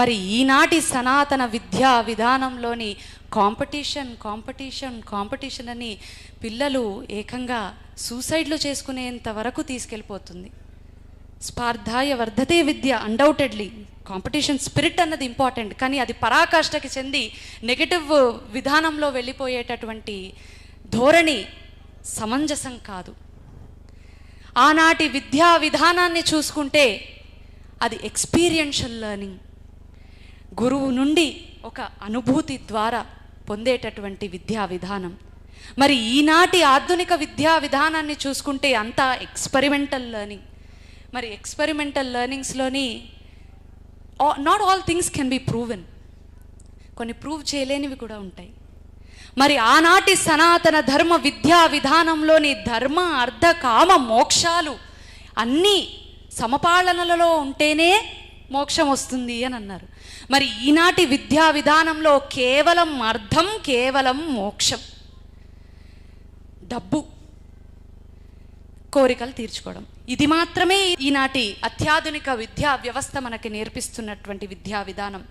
మరి ఈనాటి సనాతన విద్యా విధానంలోని కాంపిటీషన్ కాంపిటీషన్ కాంపిటీషన్ అని పిల్లలు ఏకంగా సూసైడ్లు చేసుకునేంత వరకు తీసుకెళ్ళిపోతుంది. స్పార్థాయ వర్ధతే విద్య అన్డౌటెడ్లీ కాంపిటీషన్ స్పిరిట్ అన్నది ఇంపార్టెంట్ కానీ అది పరాకాష్ఠకి చెంది నెగటివ్ విధానంలో వెళ్ళిపోయేటటువంటి ధోరణి సమంజసం కాదు. ఆనాటి విద్యా విధానాన్ని చూసుకుంటే అది ఎక్స్పీరియన్షియల్ లెర్నింగ్. గురువు నుండి ఒక అనుభూతి ద్వారా పొందేటటువంటి విద్యా విధానం. మరి ఈనాటి ఆధునిక విద్యా విధానాన్ని చూసుకుంటే అంతా ఎక్స్పెరిమెంటల్ లెర్నింగ్ మరి experimental లెర్నింగ్స్లోని not all things can be proven కొన్ని ప్రూవ్ చేయలేనివి కూడా ఉంటాయి. మరి ఆనాటి సనాతన ధర్మ విద్యా విధానంలోని ధర్మ అర్ధ కామ మోక్షాలు అన్నీ సమపాలనలలో ఉంటేనే మోక్షం వస్తుంది అని అన్నారు. మరి ఈనాటి విద్యా విధానంలో కేవలం అర్థం కేవలం మోక్షం. డబ్బు. కోరికలు తీర్చుకోవడం. ఇది మాత్రమే ఈనాటి అత్యాధునిక విద్యా వ్యవస్థ మనకి నేర్పిస్తున్నటువంటి విద్యా విధానం.